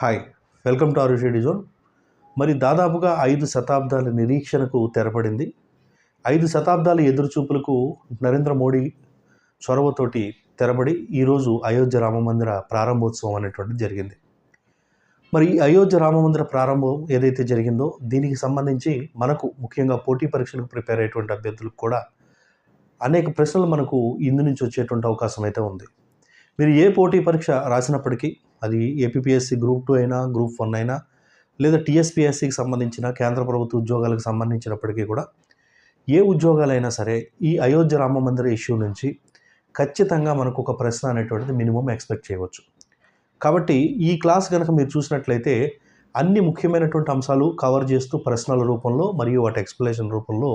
Hi welcome to ఆరుషేడి zone మరి దాదాపుగా ఐదు శతాబ్దాల నిరీక్షణకు తెరపడింది. ఐదు శతాబ్దాల ఎదురుచూపులకు నరేంద్ర మోడీ చొరవతోటి తెరబడి ఈరోజు అయోధ్య రామమందిర ప్రారంభోత్సవం అనేటువంటిది జరిగింది. మరి ఈ అయోధ్య రామమందిర ప్రారంభం ఏదైతే జరిగిందో దీనికి సంబంధించి మనకు ముఖ్యంగా పోటీ పరీక్షలకు ప్రిపేర్ అయ్యేటువంటి అభ్యర్థులకు కూడా అనేక ప్రశ్నలు మనకు ఇందు నుంచి వచ్చేటువంటి అవకాశం అయితే ఉంది. మీరు ఏ పోటీ పరీక్ష రాసినప్పటికీ అది ఏపీఎస్సి గ్రూప్ టూ అయినా గ్రూప్ వన్ అయినా లేదా టీఎస్పీఎస్సికి సంబంధించిన కేంద్ర ప్రభుత్వ ఉద్యోగాలకు సంబంధించినప్పటికీ కూడా ఏ ఉద్యోగాలైనా సరే ఈ అయోధ్య రామ మందిర ఇష్యూ నుంచి ఖచ్చితంగా మనకు ఒక ప్రశ్న అనేటువంటిది మినిమం ఎక్స్పెక్ట్ చేయవచ్చు. కాబట్టి ఈ క్లాస్ కనుక మీరు చూసినట్లయితే అన్ని ముఖ్యమైనటువంటి అంశాలు కవర్ చేస్తూ ప్రశ్నల రూపంలో మరియు వాటి ఎక్స్ప్లెనేషన్ రూపంలో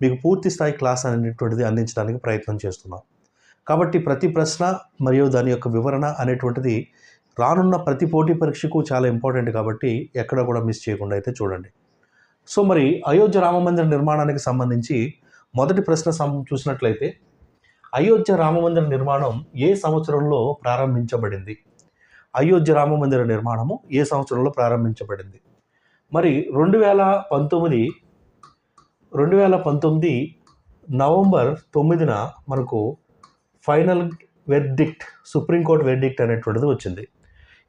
మీకు పూర్తి స్థాయి క్లాస్ అనేటువంటిది అందించడానికి ప్రయత్నం చేస్తున్నాం. కాబట్టి ప్రతి ప్రశ్న మరియు దాని యొక్క వివరణ అనేటువంటిది రానున్న ప్రతి పోటీ పరీక్షకు చాలా ఇంపార్టెంట్ కాబట్టి ఎక్కడ కూడా మిస్ చేయకుండా అయితే చూడండి. సో మరి అయోధ్య రామమందిర నిర్మాణానికి సంబంధించి మొదటి ప్రశ్న చూసినట్లయితే అయోధ్య రామమందిర నిర్మాణం ఏ సంవత్సరంలో ప్రారంభించబడింది? అయోధ్య రామమందిర నిర్మాణము ఏ సంవత్సరంలో ప్రారంభించబడింది? మరి రెండు వేల పంతొమ్మిది రెండు వేల పంతొమ్మిది నవంబర్ తొమ్మిదిన మనకు ఫైనల్ వెర్డిక్ట్ సుప్రీంకోర్టు వెర్డిక్ట్ అనేటువంటిది వచ్చింది.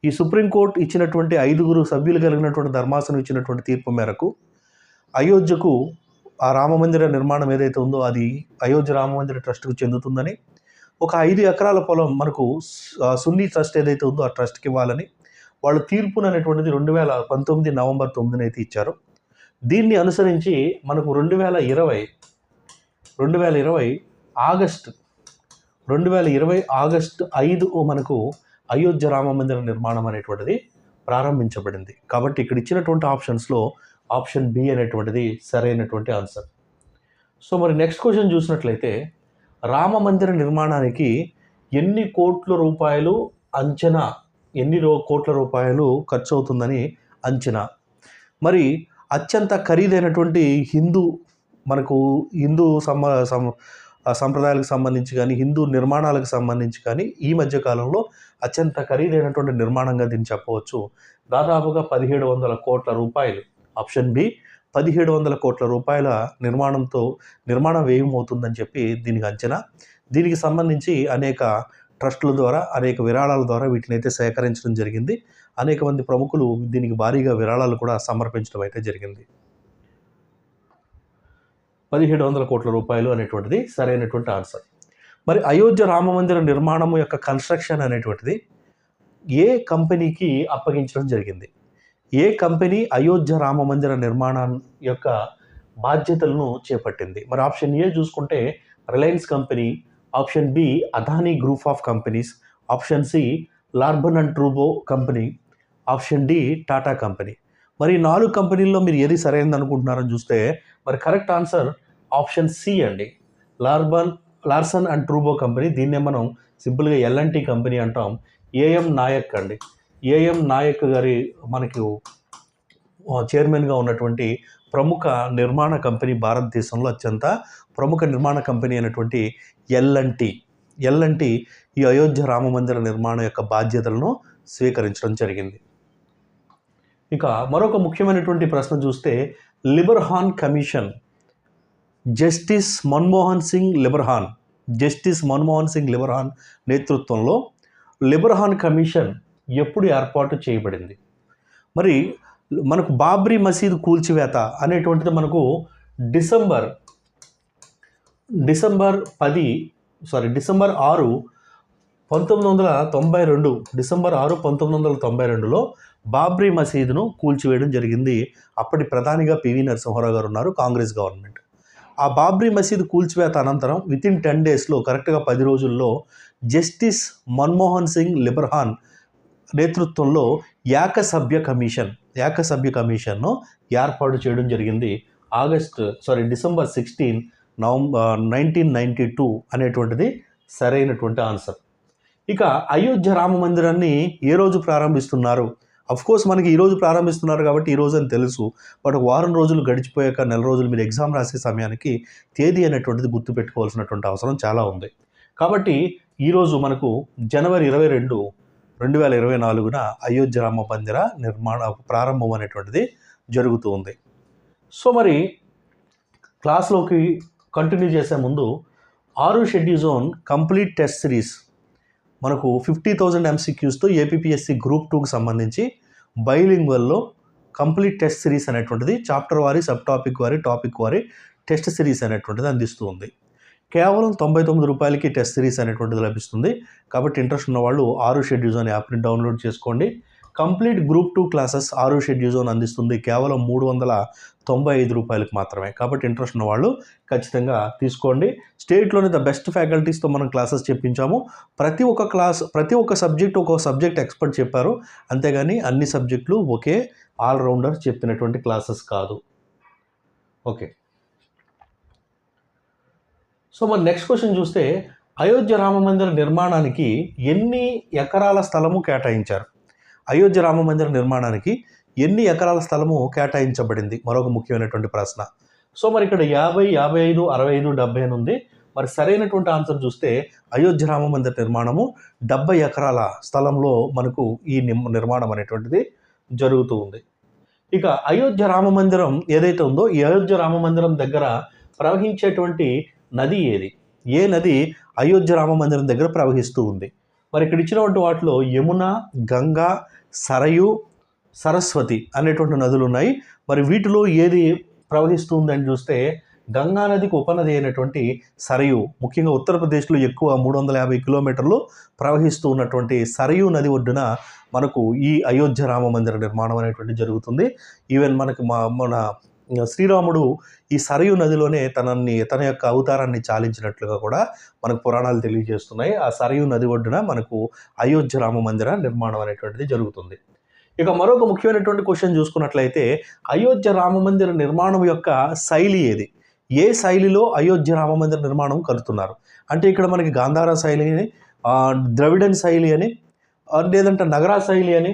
ఈ సుప్రీంకోర్టు ఇచ్చినటువంటి ఐదుగురు సభ్యులు కలిగినటువంటి ధర్మాసనం ఇచ్చినటువంటి తీర్పు మేరకు అయోధ్యకు ఆ రామమందిర నిర్మాణం ఏదైతే ఉందో అది అయోధ్య రామమందిర ట్రస్ట్కు చెందుతుందని ఒక ఐదు ఎకరాల పొలం మనకు సున్నీ ట్రస్ట్ ఏదైతే ఉందో ఆ ట్రస్ట్కి ఇవ్వాలని వాళ్ళు తీర్పును అనేటువంటిది రెండు వేల పంతొమ్మిది నవంబర్ తొమ్మిదిన అయితే ఇచ్చారు. దీన్ని అనుసరించి మనకు రెండు వేల ఇరవై రెండు వేల ఇరవై ఆగస్టు రెండు వేల ఇరవై ఆగస్టు ఐదు మనకు అయోధ్య రామ మందిర నిర్మాణం అనేటువంటిది ప్రారంభించబడింది. కాబట్టి ఇక్కడ ఇచ్చినటువంటి ఆప్షన్స్లో ఆప్షన్ బి అనేటువంటిది సరైనటువంటి ఆన్సర్. సో మరి నెక్స్ట్ క్వశ్చన్ చూసినట్లయితే రామ మందిర నిర్మాణానికి ఎన్ని కోట్ల రూపాయలు అంచనా ఎన్ని రో కోట్ల రూపాయలు ఖర్చు అవుతుందని అంచనా. మరి అత్యంత ఖరీదైనటువంటి హిందూ మనకు హిందూ సమ సంప్రదాయాలకు సంబంధించి కానీ హిందూ నిర్మాణాలకు సంబంధించి కానీ ఈ మధ్య కాలంలో అత్యంత ఖరీదైనటువంటి నిర్మాణంగా దీన్ని చెప్పవచ్చు. దాదాపుగా పదిహేడు వందల కోట్ల రూపాయలు. ఆప్షన్ బి పదిహేడు వందల కోట్ల రూపాయల నిర్మాణంతో నిర్మాణ వ్యయం అవుతుందని చెప్పి దీనికి అంచనా. దీనికి సంబంధించి అనేక ట్రస్టుల ద్వారా అనేక విరాళాల ద్వారా వీటిని అయితే సేకరించడం జరిగింది. అనేక మంది ప్రముఖులు దీనికి భారీగా విరాళాలు కూడా సమర్పించడం అయితే జరిగింది. పదిహేడు వందల కోట్ల రూపాయలు అనేటువంటిది సరైనటువంటి ఆన్సర్. మరి అయోధ్య రామమందిర నిర్మాణం యొక్క కన్స్ట్రక్షన్ అనేటువంటిది ఏ కంపెనీకి అప్పగించడం జరిగింది? ఏ కంపెనీ అయోధ్య రామమందిర నిర్మాణం యొక్క బాధ్యతలను చేపట్టింది? మరి ఆప్షన్ ఏ చూసుకుంటే Reliance company option B Adani group of companies option C Larsen and ట్రూబో company option D Tata company. మరి నాలుగు కంపెనీల్లో మీరు ఏది సరైనది అనుకుంటున్నారని చూస్తే మరి కరెక్ట్ ఆన్సర్ ఆప్షన్ సి అండి. లార్బన్ లార్సన్ అండ్ ట్రూబో కంపెనీ దీన్నే మనం సింపుల్గా ఎల్ఎన్టీ కంపెనీ అంటాం. ఏఎం నాయక్ అండి. ఏఎం నాయక్ గారి మనకి చైర్మన్గా ఉన్నటువంటి ప్రముఖ నిర్మాణ కంపెనీ భారతదేశంలో అత్యంత ప్రముఖ నిర్మాణ కంపెనీ అయినటువంటి ఎల్ఎన్టీ ఎల్ఎన్టీ ఈ అయోధ్య రామ మందిర నిర్మాణం యొక్క బాధ్యతలను స్వీకరించడం జరిగింది. ఇక మరొక ముఖ్యమైనటువంటి ప్రశ్న చూస్తే Liberhan commission justice Manmohan Singh Liberhan justice Manmohan Singh Liberhan నేతృత్వంలో లిబర్హాన్ కమిషన్ ఎప్పుడు ఏర్పాటు చేయబడింది? మరి మనకు బాబ్రీ మసీద్ కూల్చివేత అనేటువంటిది మనకు డిసెంబర్ డిసెంబర్ పది సారీ డిసెంబర్ ఆరు పంతొమ్మిది వందల తొంభై రెండు డిసెంబర్ ఆరు పంతొమ్మిది వందల తొంభై రెండులో బాబ్రీ మసీదును కూల్చివేయడం జరిగింది. అప్పటి ప్రధానిగా పివి నరసింహారావు గారు ఉన్నారు కాంగ్రెస్ గవర్నమెంట్. ఆ బాబ్రీ మసీదు కూల్చివేత అనంతరం విత్ ఇన్ టెన్ డేస్లో కరెక్ట్గా పది రోజుల్లో జస్టిస్ మన్మోహన్ సింగ్ లిబర్హాన్ నేతృత్వంలో ఏకసభ్య కమిషన్ ఏకసభ్య కమిషన్ను ఏర్పాటు చేయడం జరిగింది. August sorry December sixteen November nineteen ninety two అనేటువంటిది సరైనటువంటి ఆన్సర్. ఇక అయోధ్య రామ మందిరాన్ని ఏ రోజు ప్రారంభిస్తున్నారు? కోర్స్ మనకి ఈ రోజు ప్రారంభిస్తున్నారు కాబట్టి ఈ రోజు అని తెలుసు. బట్ వారం రోజులు గడిచిపోయాక నెల రోజులు మీరు ఎగ్జామ్ రాసే సమయానికి తేదీ అనేటువంటిది గుర్తుపెట్టుకోవాల్సినటువంటి అవసరం చాలా ఉంది. కాబట్టి ఈరోజు మనకు జనవరి ఇరవై రెండు రెండు వేల ఇరవై నాలుగున అయోధ్య రామ మందిర నిర్మాణ ప్రారంభం అనేటువంటిది జరుగుతూ ఉంది. సో మరి క్లాస్లోకి కంటిన్యూ చేసే ముందు ఆరు schedule zone complete test series మనకు ఫిఫ్టీ థౌజండ్ ఎంసీక్యూస్తో ఏపీఎస్సి గ్రూప్ టూకి సంబంధించి బైలింగ్వల్లో కంప్లీట్ టెస్ట్ సిరీస్ అనేటువంటిది చాప్టర్ వారి సబ్ టాపిక్ వారి టాపిక్ వారి టెస్ట్ సిరీస్ అనేటువంటిది అందిస్తూ ఉంది. కేవలం తొంభై తొమ్మిది రూపాయలకి టెస్ట్ సిరీస్ అనేటువంటిది లభిస్తుంది. కాబట్టి ఇంట్రెస్ట్ ఉన్న వాళ్ళు ఆరు షెడ్యూల్స్ అనే యాప్ని డౌన్లోడ్ చేసుకోండి. కంప్లీట్ గ్రూప్ టూ క్లాసెస్ ఆరు షెడ్యూల్ జోన్ అందిస్తుంది. కేవలం మూడు వందల తొంభై ఐదు రూపాయలకు మాత్రమే. కాబట్టి ఇంట్రెస్ట్ ఉన్న వాళ్ళు ఖచ్చితంగా తీసుకోండి. స్టేట్లోని ద బెస్ట్ ఫ్యాకల్టీస్తో మనం క్లాసెస్ చెప్పించాము. ప్రతి ఒక్క క్లాస్ ప్రతి ఒక్క సబ్జెక్ట్ ఒక్కొక్క సబ్జెక్ట్ ఎక్స్పర్ట్ చెప్పారు. అంతేగాని అన్ని సబ్జెక్టులు ఒకే ఆల్రౌండర్ చెప్పినటువంటి క్లాసెస్ కాదు. ఓకే. సో మరి నెక్స్ట్ క్వశ్చన్ చూస్తే అయోధ్య రామ మందిర నిర్మాణానికి ఎన్ని ఎకరాల స్థలము కేటాయించారు? అయోధ్య రామ మందిర నిర్మాణానికి ఎన్ని ఎకరాల స్థలము కేటాయించబడింది? మరొక ముఖ్యమైనటువంటి ప్రశ్న. సో మరి ఇక్కడ యాభై యాభై ఐదు అరవై ఐదు డెబ్బై అని ఉంది. మరి సరైనటువంటి ఆన్సర్ చూస్తే అయోధ్య రామ మందిర నిర్మాణము డెబ్బై ఎకరాల స్థలంలో మనకు ఈ నిర్మాణం అనేటువంటిది జరుగుతూ ఉంది. ఇక అయోధ్య రామ మందిరం ఏదైతే ఉందో ఈ అయోధ్య రామ మందిరం దగ్గర ప్రవహించేటువంటి నది ఏది? ఏ నది అయోధ్య రామ మందిరం దగ్గర ప్రవహిస్తూ ఉంది. మరి ఇక్కడ ఇచ్చినటువంటి వాటిలో యమున గంగా సరయు సరస్వతి అనేటువంటి నదులు ఉన్నాయి. మరి వీటిలో ఏది ప్రవహిస్తుంది అని చూస్తే గంగా నదికి ఉపనది అయినటువంటి సరయు ముఖ్యంగా ఉత్తరప్రదేశ్లో ఎక్కువ మూడు వందల యాభై కిలోమీటర్లు ప్రవహిస్తూ ఉన్నటువంటి సరయు నది ఒడ్డున మనకు ఈ అయోధ్య రామ మందిర నిర్మాణం అనేటువంటి జరుగుతుంది. ఈవెన్ మనకి మా మన శ్రీరాముడు ఈ సరయు నదిలోనే తనని తన యొక్క అవతారాన్ని చాలించినట్లుగా కూడా మనకు పురాణాలు తెలియజేస్తున్నాయి. ఆ సరయు నది ఒడ్డున మనకు అయోధ్య రామ మందిర నిర్మాణం అనేటువంటిది జరుగుతుంది. ఇక మరొక ముఖ్యమైనటువంటి క్వశ్చన్ చూసుకున్నట్లయితే అయోధ్య రామ మందిర నిర్మాణం యొక్క శైలి ఏది? ఏ శైలిలో అయోధ్య రామ మందిర నిర్మాణం కలుతున్నారు అంటే ఇక్కడ మనకి గాంధార శైలి అని ద్రవిడన్ శైలి అని లేదంటే నగరా శైలి అని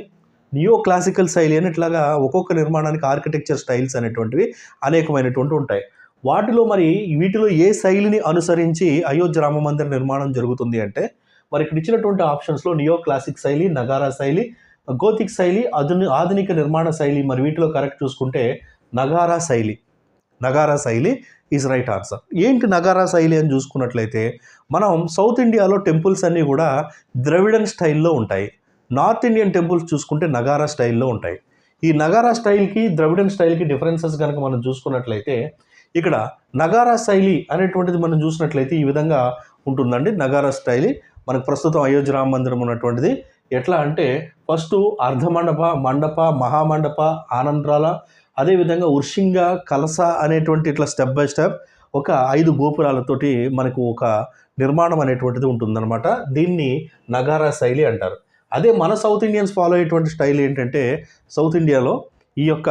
నియో క్లాసికల్ శైలి అని ఇట్లాగా ఒక్కొక్క నిర్మాణానికి ఆర్కిటెక్చర్ స్టైల్స్ అనేటువంటివి అనేకమైనటువంటి ఉంటాయి. వాటిలో మరి వీటిలో ఏ శైలిని అనుసరించి అయోధ్య రామ మందిర నిర్మాణం జరుగుతుంది అంటే మరి ఇక్కడ ఇచ్చినటువంటి ఆప్షన్స్లో నియో క్లాసిక్ శైలి నగారా శైలి గోతిక్ శైలి ఆధుని ఆధునిక నిర్మాణ శైలి మరి వీటిలో కరెక్ట్ చూసుకుంటే నగారా శైలి. నగారా శైలి ఈజ్ రైట్ ఆన్సర్ ఏంటి నగారా శైలి అని చూసుకున్నట్లయితే మనం సౌత్ ఇండియాలో టెంపుల్స్ అన్నీ కూడా ద్రవిడన్ స్టైల్లో ఉంటాయి. నార్త్ ఇండియన్ టెంపుల్స్ చూసుకుంటే నగారా స్టైల్లో ఉంటాయి. ఈ నగారా స్టైల్కి ద్రవిడన్ స్టైల్కి డిఫరెన్సెస్ కనుక మనం చూసుకున్నట్లయితే ఇక్కడ నగారా శైలి అనేటువంటిది మనం చూసినట్లయితే ఈ విధంగా ఉంటుందండి. నగారా స్టైలి. మనకు ప్రస్తుతం అయోధ్య రామ మందిరం ఉన్నటువంటిది. ఎట్లా అంటే ఫస్ట్ అర్ధమండప మండప మహామండప ఆనంద్రాల అదేవిధంగా ఉర్షింగ కలస అనేటువంటి ఇట్లా స్టెప్ బై స్టెప్ ఒక ఐదు గోపురాలతోటి మనకు ఒక నిర్మాణం అనేటువంటిది ఉంటుందన్నమాట. దీన్ని నగారా శైలి అంటారు. అదే మన సౌత్ ఇండియన్స్ ఫాలో అయ్యేటువంటి స్టైల్ ఏంటంటే సౌత్ ఇండియాలో ఈ యొక్క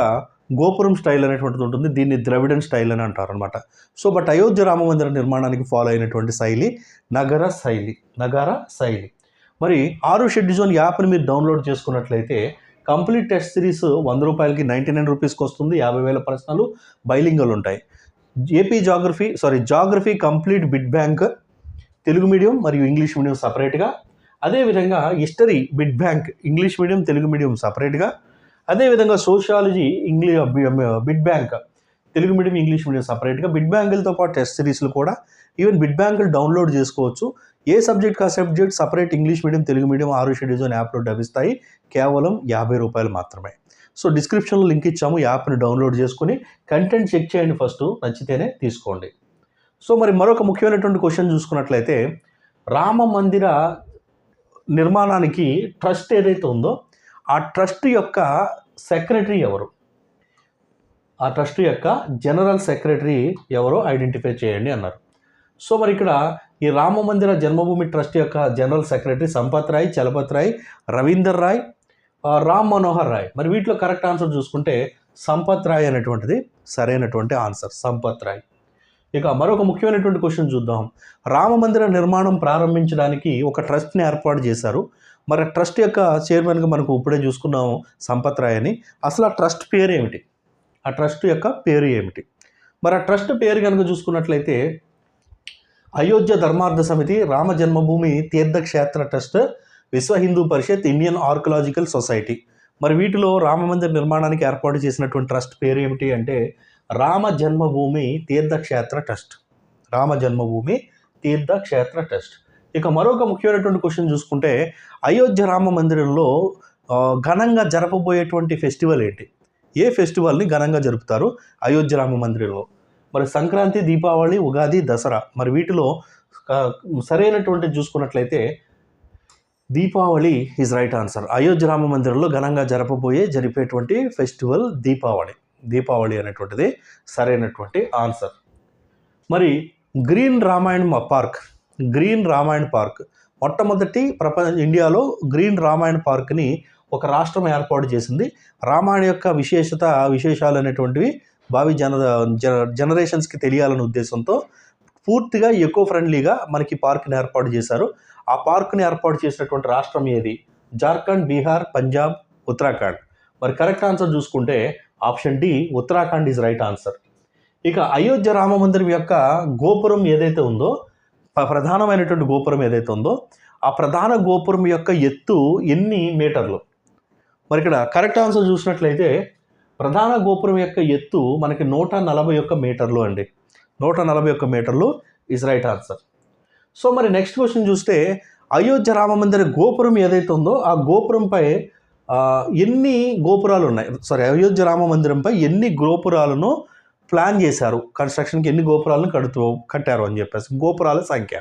గోపురం స్టైల్ అనేటువంటిది ఉంటుంది. దీన్ని ద్రవిడన్ స్టైల్ అని అంటారు అనమాట సో బట్ అయోధ్య రామ మందిర నిర్మాణానికి ఫాలో అయినటువంటి శైలి నగర శైలి నగర శైలి. మరి ఆరు షెడ్ జోన్ యాప్ని మీరు డౌన్లోడ్ చేసుకున్నట్లయితే కంప్లీట్ టెస్ట్ సిరీస్ వంద రూపాయలకి నైంటీ నైన్ రూపీస్కి వస్తుంది. యాభై వేల ప్రశ్నలు బైలింగలు ఉంటాయి. AP geography sorry geography complete bit bank Telugu medium మరియు ఇంగ్లీష్ మీడియం సపరేట్గా అదేవిధంగా history bit bank English medium Telugu medium సపరేట్గా అదేవిధంగా sociology English bit bank Telugu medium English medium సపరేట్గా బిడ్ బ్యాంకులతో పాటు టెస్ట్ సిరీస్లు కూడా. ఈవెన్ బిడ్ బ్యాంకులు డౌన్లోడ్ చేసుకోవచ్చు. ఏ సబ్జెక్ట్ కా subject separate English medium Telugu medium ఆరు షెడ్యూజన్ యాప్లో లభిస్తాయి. కేవలం యాభై రూపాయలు మాత్రమే. సో డిస్క్రిప్షన్లో లింక్ ఇచ్చాము. యాప్ని డౌన్లోడ్ చేసుకుని కంటెంట్ చెక్ చేయండి ఫస్ట్ నచ్చితేనే తీసుకోండి. సో మరి మరొక ముఖ్యమైనటువంటి క్వశ్చన్ చూసుకున్నట్లయితే రామ మందిర నిర్మాణానికి ట్రస్ట్ ఏదైతే ఉందో ఆ ట్రస్ట్ యొక్క సెక్రటరీ ఎవరు? ఆ ట్రస్ట్ యొక్క జనరల్ సెక్రటరీ ఎవరో? ఐడెంటిఫై చేయండి అన్నారు. సో మరి ఇక్కడ ఈ రామ మందిర జన్మభూమి ట్రస్ట్ యొక్క జనరల్ సెక్రటరీ సంపత్ రాయ్ చలపత్ రాయ్ రవీందర్ రాయ్ రామ్ మనోహర్ రాయ్. మరి వీటిలో కరెక్ట్ ఆన్సర్ చూసుకుంటే సంపత్ రాయ్ అనేటువంటిది సరైనటువంటి ఆన్సర్ సంపత్ రాయ్. ఇక మరొక ముఖ్యమైనటువంటి క్వశ్చన్ చూద్దాం. రామ మందిర నిర్మాణం ప్రారంభించడానికి ఒక ట్రస్ట్ని ఏర్పాటు చేశారు. మరి ట్రస్ట్ యొక్క చైర్మన్గా మనకు ఇప్పుడే చూసుకున్నాం సంపత్ రాయని. అసలు ఆ ట్రస్ట్ పేరు ఏమిటి? ఆ ట్రస్ట్ యొక్క పేరు ఏమిటి? మరి ఆ ట్రస్ట్ పేరు కనుక చూసుకున్నట్లయితే అయోధ్య ధర్మార్థ సమితి Rama Janmabhoomi Teerth Kshetra trust Vishwa Hindu Parishad Indian archaeological society. మరి వీటిలో రామ మందిర నిర్మాణానికి ఏర్పాటు చేసినటువంటి ట్రస్ట్ పేరు ఏమిటి అంటే రామ జన్మభూమి తీర్థక్షేత్ర ట్రస్ట్. రామ జన్మభూమి తీర్థక్షేత్ర ట్రస్ట్. ఇక మరొక ముఖ్యమైనటువంటి క్వశ్చన్ చూసుకుంటే అయోధ్య రామ మందిరంలో ఘనంగా జరపబోయేటువంటి ఫెస్టివల్ ఏంటి? ఏ ఫెస్టివల్ని ఘనంగా జరుపుతారు అయోధ్య రామ మందిరంలో? మరి సంక్రాంతి దీపావళి ఉగాది దసరా. మరి వీటిలో సరైనటువంటి చూసుకున్నట్లయితే Deepavali is right answer Ayodhya Rama మందిరంలో ఘనంగా జరపబోయే జరిపేటువంటి ఫెస్టివల్ దీపావళి. దీపావళి అనేటువంటిది సరైనటువంటి ఆన్సర్. మరి green Ramayan park green Ramayan park. మొట్టమొదటి ప్రపంచ ఇండియాలో గ్రీన్ రామాయణ పార్క్ని ఒక రాష్ట్రం ఏర్పాటు చేసింది. రామాయణ యొక్క విశేషత విశేషాలు అనేటువంటివి భావి జన జన- జనరేషన్స్కి తెలియాలనే ఉద్దేశంతో పూర్తిగా ఎకో ఫ్రెండ్లీగా మనకి పార్క్ని ఏర్పాటు చేశారు. ఆ పార్క్ని ఏర్పాటు చేసినటువంటి రాష్ట్రం ఏది? జార్ఖండ్ బీహార్ పంజాబ్ ఉత్తరాఖండ్. మరి కరెక్ట్ ఆన్సర్ చూసుకుంటే option D Uttarakhand is right answer. ఇక అయోధ్య రామ మందిరం యొక్క గోపురం ఏదైతే ఉందో ప్రధానమైనటువంటి గోపురం ఏదైతే ఉందో ఆ ప్రధాన గోపురం యొక్క ఎత్తు ఎన్ని మీటర్లు? మరి ఇక్కడ కరెక్ట్ ఆన్సర్ చూసినట్లయితే ప్రధాన గోపురం యొక్క ఎత్తు మనకి నూట నలభై ఒక్క మీటర్లు అండి. నూట నలభై ఒక్క మీటర్లు ఇస్ రైట్ ఆన్సర్. సో మరి నెక్స్ట్ క్వశ్చన్ చూస్తే అయోధ్య రామ మందిర గోపురం ఏదైతే ఉందో ఆ గోపురంపై ఎన్ని గోపురాలు ఉన్నాయి? సారీ అయోధ్య రామ మందిరంపై ఎన్ని గోపురాలను ప్లాన్ చేశారు? కన్స్ట్రక్షన్కి ఎన్ని గోపురాలను కడుతూ కట్టారు అని చెప్పేసి గోపురాల సంఖ్య.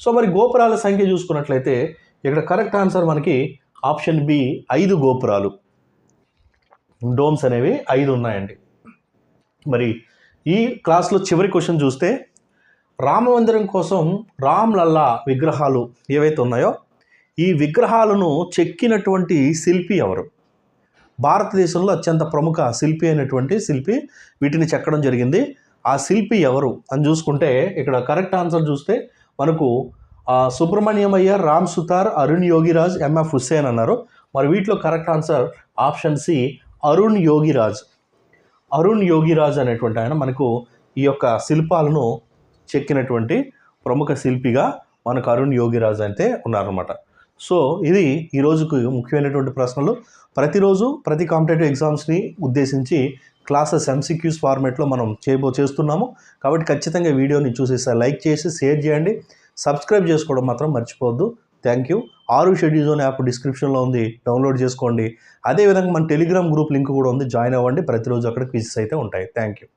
సో మరి గోపురాల సంఖ్య చూసుకున్నట్లయితే ఇక్కడ కరెక్ట్ ఆన్సర్ మనకి ఆప్షన్ బి ఐదు గోపురాలు. డోమ్స్ అనేవి ఐదు ఉన్నాయండి. మరి ఈ క్లాస్లో చివరి క్వశ్చన్ చూస్తే రామ మందిరం కోసం రామ్ లల్లా విగ్రహాలు ఏవైతే ఉన్నాయో ఈ విగ్రహాలను చెక్కినటువంటి శిల్పి ఎవరు? భారతదేశంలో అత్యంత ప్రముఖ శిల్పి అయినటువంటి శిల్పి వీటిని చెక్కడం జరిగింది. ఆ శిల్పి ఎవరు అని చూసుకుంటే ఇక్కడ కరెక్ట్ ఆన్సర్ చూస్తే మనకు సుబ్రహ్మణ్యం అయ్యర్ రామ్ సుతార్ అరుణ్ యోగిరాజ్ ఎంఎఫ్ హుస్సేన్ అన్నారు. మరి వీటిలో correct answer option C Arun Yogiraj. Arun Yogiraj అనేటువంటి ఆయన మనకు ఈ యొక్క శిల్పాలను చెక్కినటువంటి ప్రముఖ శిల్పిగా మనకు అరుణ్ యోగిరాజ్ అయితే ఉన్నారన్నమాట. సో ఇది ఈ రోజుకు ముఖ్యమైనటువంటి ప్రశ్నలు. ప్రతిరోజు ప్రతి కాంపిటేటివ్ ఎగ్జామ్స్ని ఉద్దేశించి క్లాసెస్ ఎంసీక్యూస్ ఫార్మేట్లో మనం చేయబో చేస్తున్నాము. కాబట్టి ఖచ్చితంగా వీడియోని చూసేసి లైక్ చేసి షేర్ చేయండి. సబ్స్క్రైబ్ చేసుకోవడం మాత్రం మర్చిపోవద్దు. Thank you. ఆరు షెడ్యూల్ జోన్ యాప్ డిస్క్రిప్షన్లో ఉంది డౌన్లోడ్ చేసుకోండి. అదేవిధంగా మన టెలిగ్రామ్ గ్రూప్ లింక్ కూడా ఉంది జాయిన్ అవ్వండి. ప్రతిరోజు అక్కడ క్విజెస్ అయితే ఉంటాయి. Thank you.